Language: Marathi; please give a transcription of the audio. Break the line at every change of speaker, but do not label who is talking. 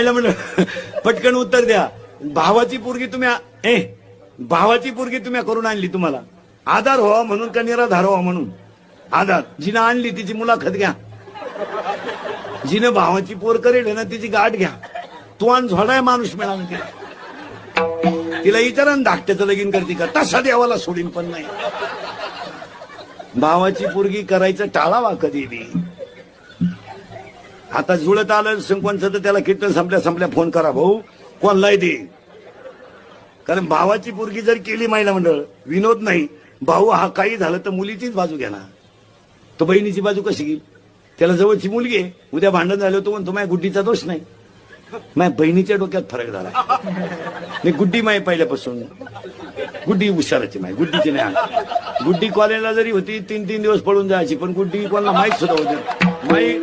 म्हणलं पटकन उत्तर द्या. भावाची पोरगी तुम्ही ए भावाची पोरगी तुम्ही करून आणली तुम्हाला. आधार व्हावा म्हणून का निराधार व्हावा म्हणून? आधार. जिनं आणली तिची मुलाखत घ्या. जिनं भावाची पोर करेल ना तिची गाठ घ्या. तू आण झोडाय माणूस मिळाला तिला. तिला विचारा धाकट्याचं लगीन करते का? तसा देवाला सोडीन पण नाही. भावाची पोरगी करायचं टाळावा कधी बी. आता जुळत आलं संकवांचं तर त्याला कीर्तन संपल्या संपल्या फोन करा भाऊ. कोणलाही दे? कारण भावाची पुरगी जर केली महिला मंडळ विनोद नाही. भाऊ हा काही झालं तर मुलीचीच बाजू घेणार तो बहिणीची बाजू कशी घेईल? त्याला जवळची मुलगी आहे. उद्या भांडण झालं तो म्हणतो माझ्या गुड्डीचा दोष नाही. माझ्या बहिणीच्या डोक्यात फरक झाला. नाही गुड्डी माय पहिल्यापासून. गुड्डी हुशाराची माय गुड्डीची नाही गुड्डी कॉलेजला जरी होती तीन तीन दिवस पळून जायची पण गुड्डी कोणाला माहीत सुद्धा होती माई